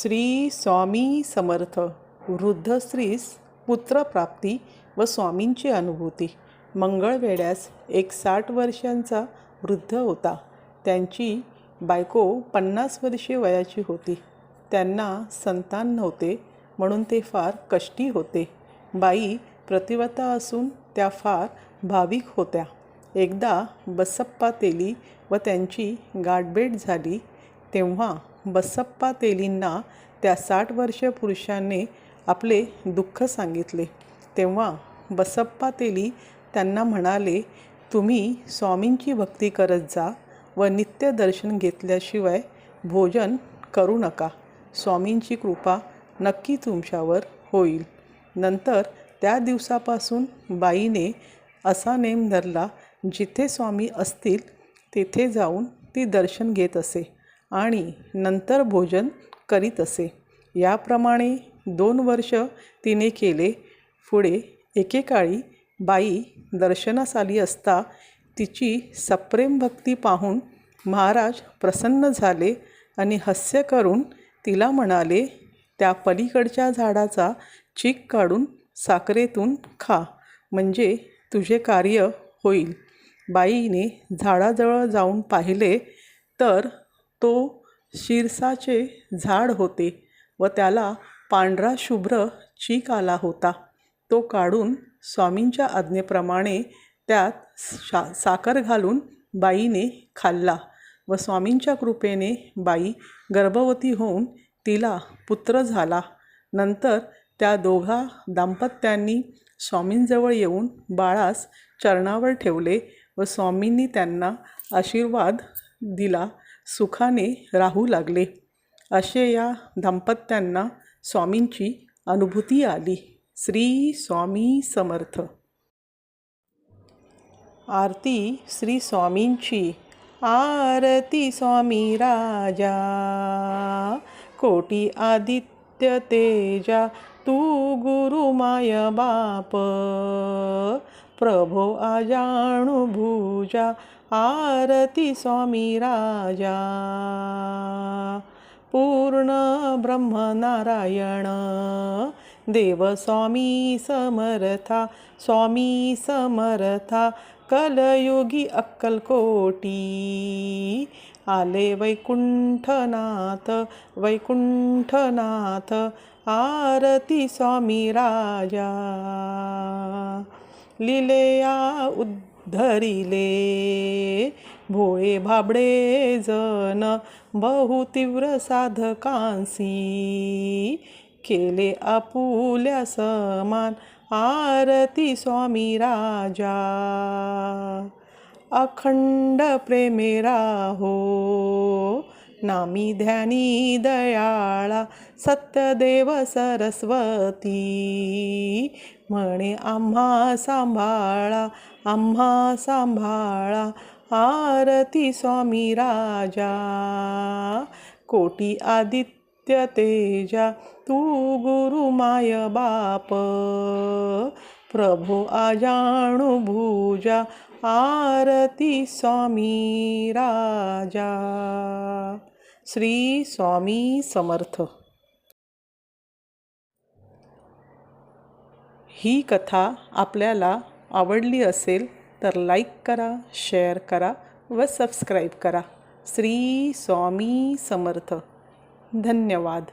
श्री स्वामी समर्थ वृद्ध स्त्रीस पुत्रप्राप्ती व स्वामींची अनुभूती. मंगळवेड्यास एक साठ वर्षांचा वृद्ध होता. त्यांची बायको पन्नास वर्षे वयाची होती. त्यांना संतान नव्हते म्हणून ते फार कष्टी होते. बाई प्रतिवता असून त्या फार भाविक होत्या. एकदा बसप्पा तेली व त्यांची गाठभेट झाली तेव्हा बसप्पा तेलींना त्या साठ वर्षीय पुरुषाने आपले दुःख सांगितले. तेव्हा बसप्पा तेली त्यांना म्हणाले तुम्ही स्वामींची भक्ती करत जा व नित्य दर्शन घेतल्याशिवाय भोजन करू नका. स्वामींची कृपा नक्की तुमच्यावर होईल. नंतर त्या दिवसापासून बाईने असा नेम धरला जिथे स्वामी असतील तेथे जाऊन ती दर्शन घेत असे. आणि नंतर भोजन करीत असे. याप्रमाणे दोन वर्ष तिने केले. पुढे एकेकाळी बाई दर्शनास आली असता तिची सप्रेम भक्ती पाहून महाराज प्रसन्न झाले आणि हास्य करून तिला म्हणाले त्या पलीकडच्या झाडाचा चीक काढून साखरेतून खा म्हणजे तुझे कार्य होईल. बाईने झाडाजवळ जाऊन पाहिले तर तो शिरसाचे झाड होते व त्याला पांढरा शुभ्र चीक आला होता. तो काढून स्वामींच्या आज्ञेप्रमाणे त्यात शा साखर घालून बाईने खाल्ला व स्वामींच्या कृपेने बाई गर्भवती होऊन तिला पुत्र झाला. नंतर त्या दोघा दाम्पत्यांनी स्वामींजवळ येऊन बाळास चरणावर ठेवले व स्वामींनी त्यांना आशीर्वाद दिला. सुखाने राहू लागले. असे या दाम्पत्यांना स्वामींची अनुभूती आली. श्री स्वामी समर्थ. आरती श्री स्वामींची. आरती स्वामी राजा. कोटी आदित्य तेजा. तू गुरु माय बाप. प्रभो आजाणु भुजा आरती स्वामी राजा। पूर्ण ब्रह्मनारायण देव स्वामी समर्था स्वामी समर्था कलयुगी अक्कलकोटी आले वैकुंठनाथ वैकुंठनाथ आरती स्वामी राजा। लिलेया उद्धरिले. भोळे भाबडे जन बहुतीव्र साधकांसी. केले आपुल्या समान आरती स्वामी राजा. अखंड प्रेमे राहो. नामी ध्यानी दयाळा सत्यदेव सरस्वती. म्हणे आम्हा सांभाळा आम्हा सांभाळा आरती स्वामी राजा. कोटी आदित्य तेजा तू गुरु माय बाप. प्रभो आजाणु भुजा आरती स्वामी राजा. श्री स्वामी समर्थ. ही कथा आपल्याला आवडली असेल तर लाईक करा शेअर करा व सबस्क्राईब करा. श्री स्वामी समर्थ. धन्यवाद.